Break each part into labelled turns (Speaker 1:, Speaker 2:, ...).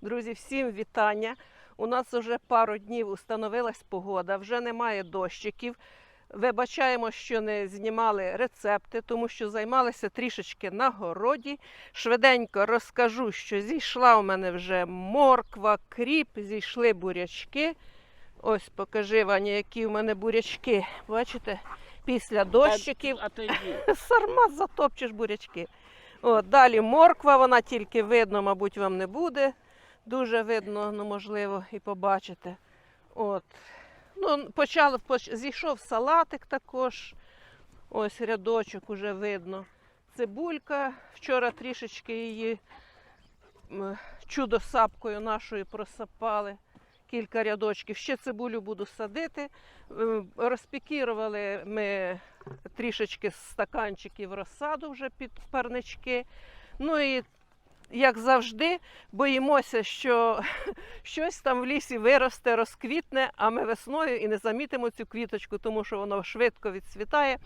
Speaker 1: Друзі, всім вітання. У нас вже пару днів установилась погода, вже немає дощиків. Вибачаємо, що не знімали рецепти, тому що займалися трішечки на городі. Швиденько розкажу, що зійшла у мене вже морква, кріп, зійшли бурячки. Ось покажи, Ваня, які у мене бурячки. Бачите? Після дощиків
Speaker 2: А йди.
Speaker 1: Сарма затопчеш бурячки. От, далі морква, вона тільки видно, мабуть, вам не буде. Дуже видно, ну можливо, і побачите. От. Ну, почали, поч- зійшов салатик також. Ось рядочок уже видно. Цибулька. Вчора трішечки її чудо-сапкою нашою просапали. Кілька рядочків. Ще цибулю буду садити. Е, Розпікірували ми трішечки з стаканчиків розсаду вже під парнички. Ну і як завжди, боїмося, що щось там в лісі виросте, розквітне, а ми весною і не замітимо цю квіточку, тому що воно швидко відцвітає.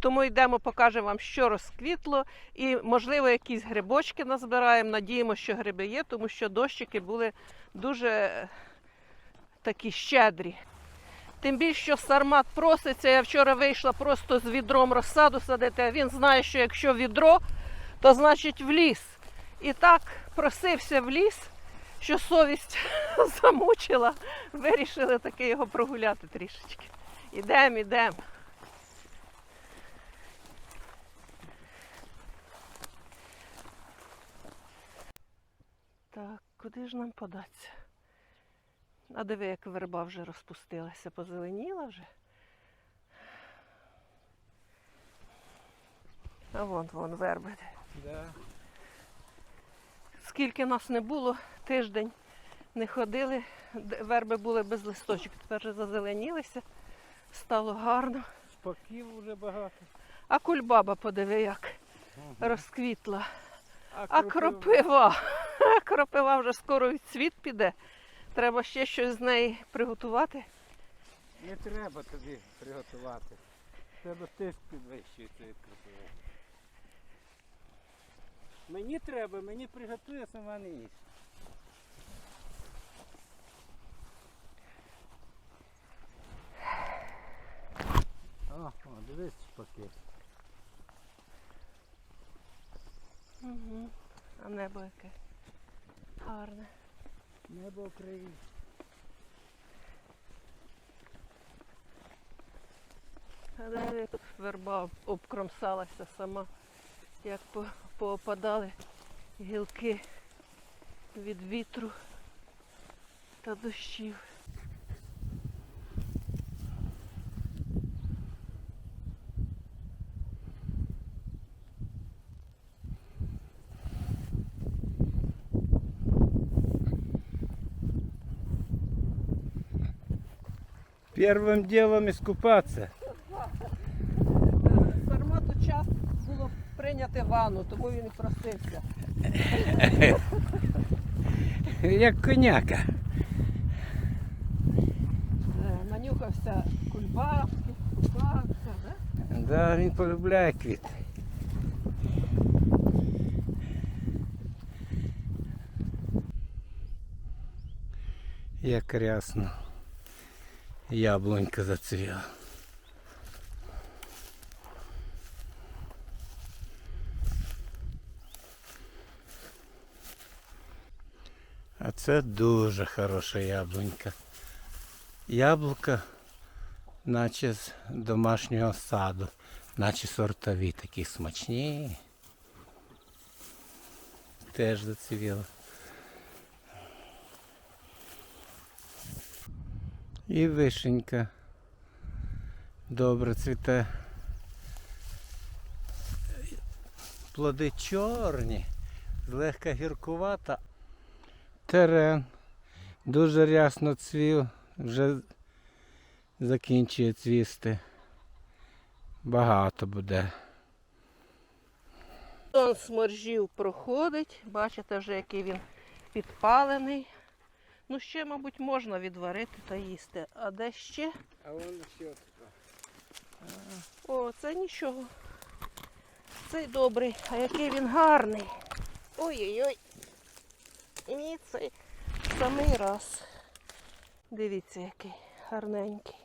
Speaker 1: Тому йдемо, покажемо вам, що розквітло, і, можливо, якісь грибочки назбираємо. Надіємося, що гриби є, тому що дощики були дуже е, такі щедрі. Тим більше, що сармат проситься. Я вчора вийшла просто з відром розсаду садити, а він знає, що якщо відро, то значить в ліс. І так просився в ліс, що совість замучила. Вирішили таки його прогуляти трішечки. Ідемо, ідемо. Так, куди ж нам податися? А диви, як верба вже розпустилася, позеленіла вже. А вон вон верби.
Speaker 2: Да.
Speaker 1: Скільки нас не було, тиждень не ходили, верби були без листочок, тепер вже зазеленілися, стало гарно.
Speaker 2: Спаків вже багато.
Speaker 1: А кульбаба, подиви, як розквітла. А кропива. Кропива вже скоро від цвіт піде. Треба ще щось з неї приготувати.
Speaker 2: Не треба тобі приготувати. Треба тиск підвищується від кропиви. Мені треба, мені приготує, сама не їсть. О, о, дивись спаки.
Speaker 1: Угу. А небо яке гарне.
Speaker 2: Небо криві.
Speaker 1: А тут верба обкромсалася сама, як по- поопадали гілки від вітру та дощів.
Speaker 2: Первым делом искупаться.
Speaker 1: Сармату час було прийняти ванну, тому він і просився.
Speaker 2: Як коняка.
Speaker 1: Е, Нанюхався кульбабки, купався, да?
Speaker 2: Да, він полюбляє квіти. Як рясно. Яблунька зацвіла. Це дуже хороша яблунька. Яблука, наче з домашнього саду, наче сортові, такі смачні. Теж зацвіла. І вишенька. Добре цвіте. Плоди чорні, злегка гіркувата. Терен. Дуже рясно цвів, вже закінчує цвісти. Багато буде.
Speaker 1: Сон сморжів проходить, бачите вже, який він підпалений. Ну, ще, мабуть, можна відварити та їсти. А де ще?
Speaker 2: А воно що
Speaker 1: О, це нічого. Цей добрий, а який він гарний. Ой-ой-ой. І цей самий раз. Дивіться, який гарненький.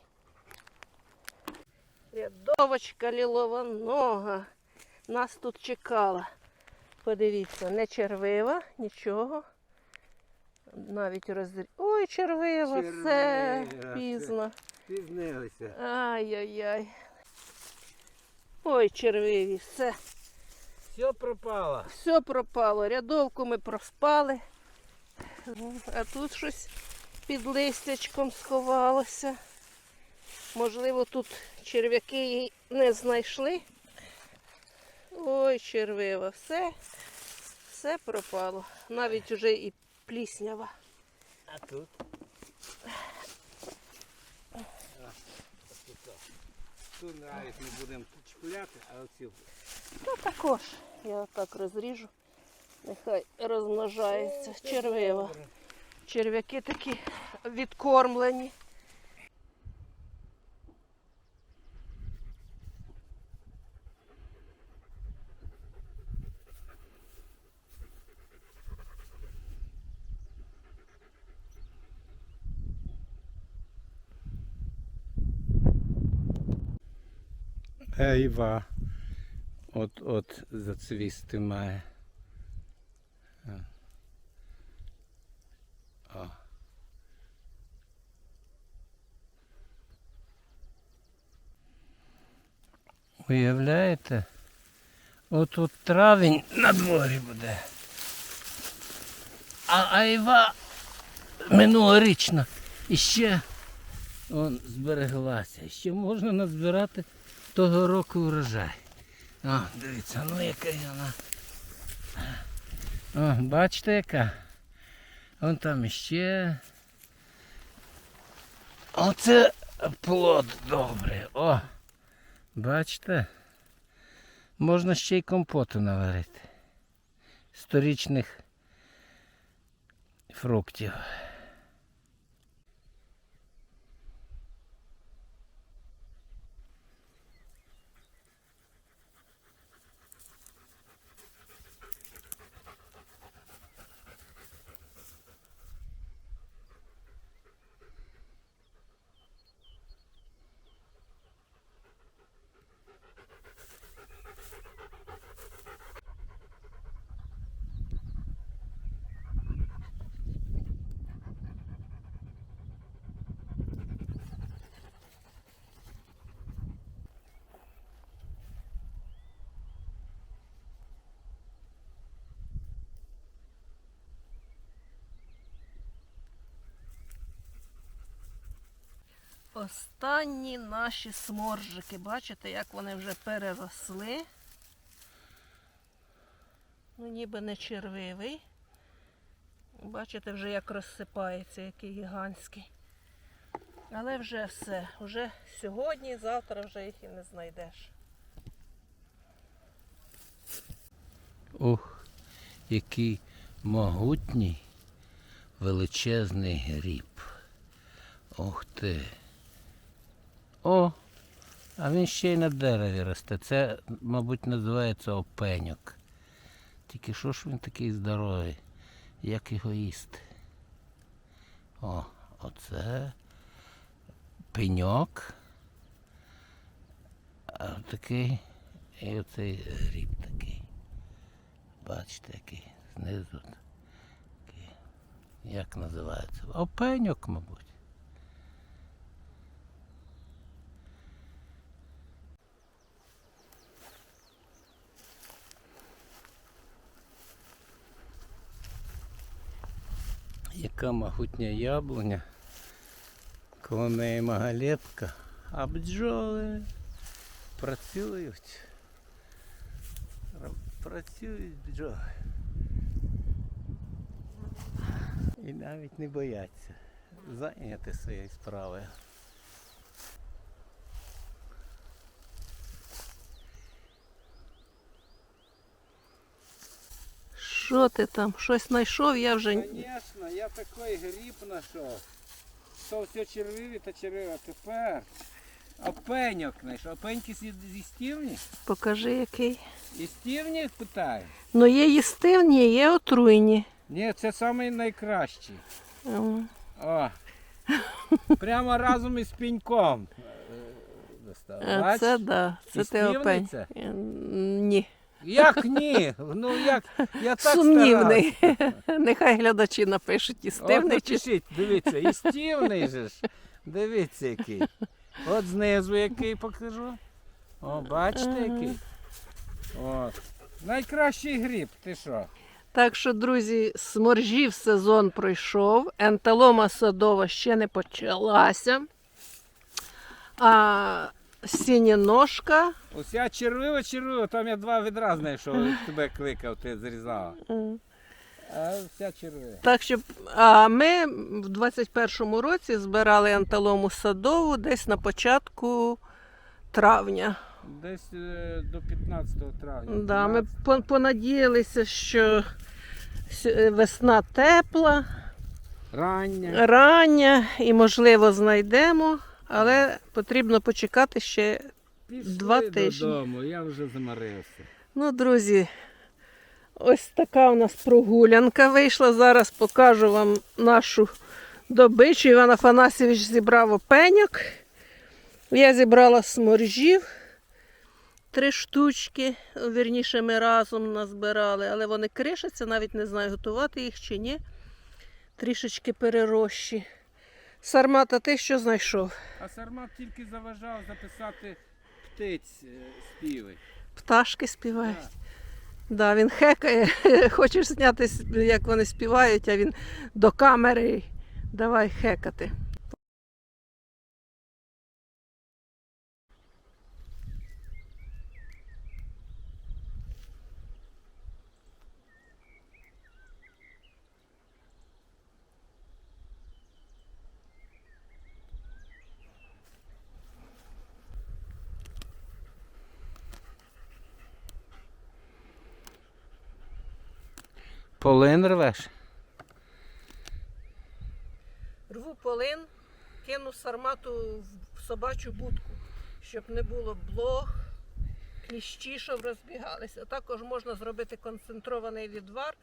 Speaker 1: Рядовочка лілова нога. Нас тут чекала. Подивіться, не червива, нічого. Навіть розрі... Ой, червива, все пізно.
Speaker 2: Пізнилися.
Speaker 1: Ай-яй-яй. Ой, червиві, все.
Speaker 2: Все пропало.
Speaker 1: Все пропало. Рядовку ми проспали. А тут щось під листячком сховалося. Можливо, тут черв'яки її не знайшли. Ой, червива, все, все пропало. Навіть уже і пліснява.
Speaker 2: А тут? Тут навіть не будемо чіпляти, а оці
Speaker 1: Ну також. Я отак розріжу. Нехай розмножається. Червива. Черв'яки такі відкормлені.
Speaker 2: Ейва. От от зацвісти має. А. Уявляєте? От от травень на дворі буде. А айва минулорічна іще он збереглася. Ще можна назбирати того року урожай. О, дивіться, ну яка вона. О, бачите яка? Вон там іще. Оце плод добрий. О! Бачите? Можна ще й компоту наварити. Сторічних фруктів.
Speaker 1: Останні наші сморжики. Бачите, як вони вже переросли. Ну, ніби не червивий. Бачите, вже як розсипається, який гігантський. Але вже все. Вже сьогодні, завтра вже їх і не знайдеш.
Speaker 2: Ух, який могутній величезний гріб. Ух ти. О, а він ще й на дереві росте. Це, мабуть, називається опеньок. Тільки що ж він такий здоровий, як його їсти? О, оце пеньок. А такий і оцей гріб такий. Бачите, який знизу. Такий. Як називається? Опеньок, мабуть. Яка могутня яблуня, коло неї магалепка, а бджоли працюють. Працюють бджоли. І навіть не бояться зайняти своєю справою.
Speaker 1: Що ти там? Щось знайшов, я вже.
Speaker 2: Звісно, я такий гриб знайшов. То все червиві та червиві. Тепер опеньок знайшов. Опеньки зі, стівні?
Speaker 1: Покажи який.
Speaker 2: І стівні питаю?
Speaker 1: Ну є їстивні, є отруйні.
Speaker 2: Ні, це самий найкращий.
Speaker 1: М.
Speaker 2: О. Прямо разом із пеньком. е.
Speaker 1: А
Speaker 2: Бач?
Speaker 1: Це да, це ти опень. Ні.
Speaker 2: Як ні? Ну як? Я так
Speaker 1: Сумнівний. Нехай глядачі напишуть і
Speaker 2: старався. От напишіть, дивіться, і стівний же ж. Дивіться який. От знизу який покажу. О, бачите який. От. Найкращий гриб, ти що?
Speaker 1: Так що, друзі, сморжів сезон пройшов, ентелома садова ще не почалася. А сінєножка.
Speaker 2: Уся червива, червива, там я два відра знайшов, тебе кликав, ти зрізала. А вся червива.
Speaker 1: Так що, а ми в 21-му році збирали анталому садову десь на початку травня.
Speaker 2: Десь е, до 15 травня.
Speaker 1: Да, ми
Speaker 2: 15.
Speaker 1: пон- понадіялися, що е, весна тепла,
Speaker 2: Рання.
Speaker 1: рання і, можливо, знайдемо, але потрібно почекати ще.
Speaker 2: Пішли
Speaker 1: два тижні.
Speaker 2: додому, я вже замарився.
Speaker 1: Ну, друзі, ось така у нас прогулянка вийшла. Зараз покажу вам нашу добичу. Іван Афанасьович зібрав опеньок. Я зібрала сморжів. Три штучки, вірніше, ми разом назбирали, але вони кришаться, навіть не знаю, готувати їх чи ні. Трішечки перерощі. Сармата, ти що знайшов?
Speaker 2: А Сармат тільки заважав записати птиць е, співи.
Speaker 1: Пташки співають.
Speaker 2: Так.
Speaker 1: Да, він хекає, хочеш зняти, як вони співають, а він до камери. Давай хекати.
Speaker 2: Полин рвеш?
Speaker 1: Рву полин, кину сармату в собачу будку, щоб не було блох, кліщі, щоб розбігалися. Також можна зробити концентрований відвар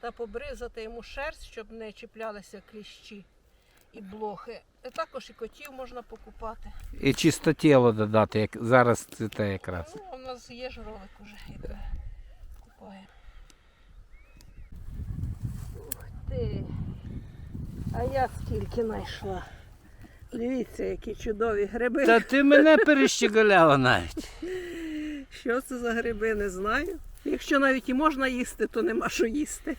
Speaker 1: та побризати йому шерсть, щоб не чіплялися кліщі і блохи. І також і котів можна покупати.
Speaker 2: І чистотіло додати, як зараз цвіте якраз.
Speaker 1: Ну, у нас є ж ролик уже, ми купаємо. Ти. А я скільки знайшла. Дивіться, які чудові гриби.
Speaker 2: Та ти мене перещеголяла навіть.
Speaker 1: Що це за гриби, не знаю. Якщо навіть і можна їсти, то нема що їсти.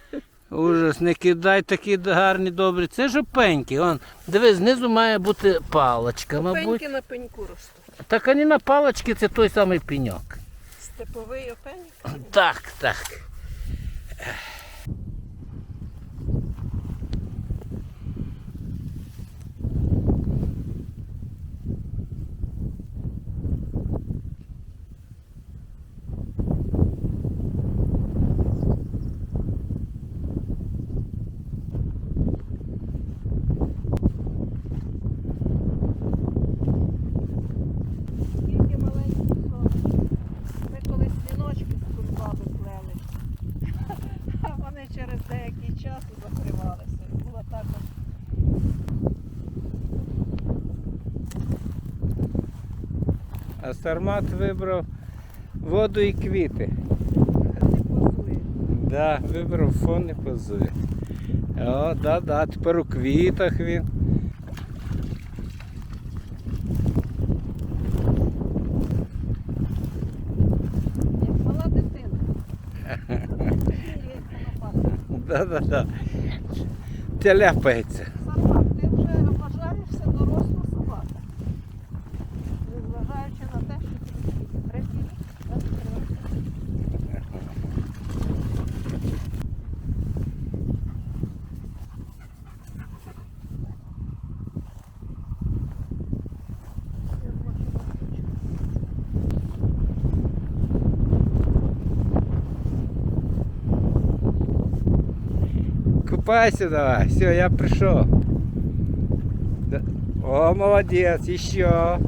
Speaker 2: Ужас, не кидай такі гарні добрі. Це ж опеньки. Он, диви, знизу має бути палочка, мабуть.
Speaker 1: Опеньки на пеньку ростуть.
Speaker 2: Так а не на палочці це той самий пеньок.
Speaker 1: Степовий опеньок.
Speaker 2: Так, так.
Speaker 1: Скільки маленьких сорок. Ми колись віночки з кульбаби плели. А вони через деякий час закривалися. І Було також
Speaker 2: А Сармат вибрав воду і квіти. Да, вибрав фон і позує. О, да, да, тепер у квітах він.
Speaker 1: Як мала дитина. Міряється на
Speaker 2: Купайся давай. Все, я пришел. Да. О, молодец, еще.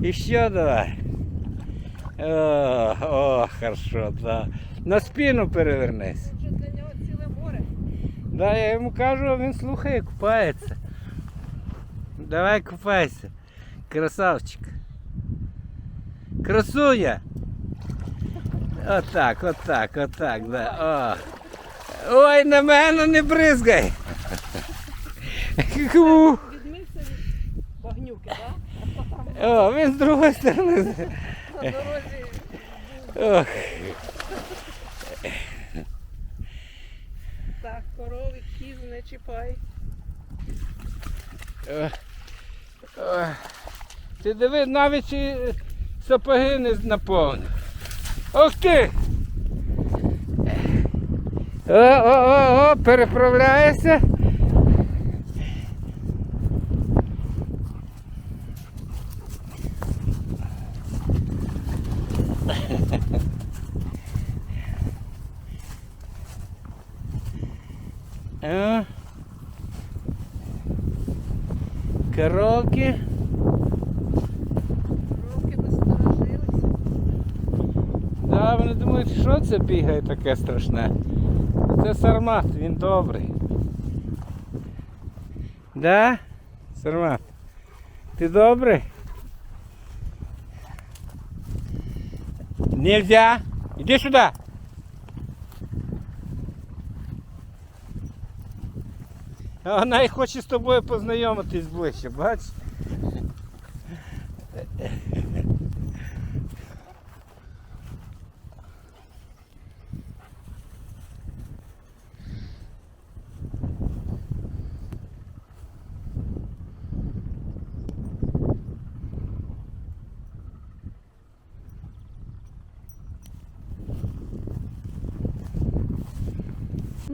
Speaker 2: Еще давай. О, о, хорошо, да. На спину перевернись.
Speaker 1: Це вже для нього ціле море.
Speaker 2: Да, я йому кажу, а він слухає, купається. Давай купайся. Красавчик. Красуня. Отак, отак, отак, да. О. Ой, на мене не бризгай.
Speaker 1: Відмився від багнюки, так?
Speaker 2: О, він з другої сторони.
Speaker 1: На дорозі так, корови, кіз не чіпай.
Speaker 2: Ти диви, навіть і сапоги не наповнив. Ох ти! О, о, о, о, переправляєшся. О. Коровки.
Speaker 1: Коровки насторожилися.
Speaker 2: Да, вони думають, що це бігає таке страшне. Це сармат, він добрий. Да? Сармат. Ти добрий? Нельзя. Іди сюди. Вона і хоче з тобою познайомитись ближче, бачиш?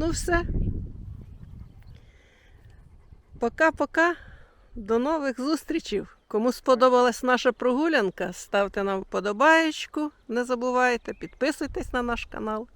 Speaker 1: Ну все. Пока-пока. До нових зустрічей. Кому сподобалась наша прогулянка, ставте нам вподобаєчку. Не забувайте, підписуйтесь на наш канал.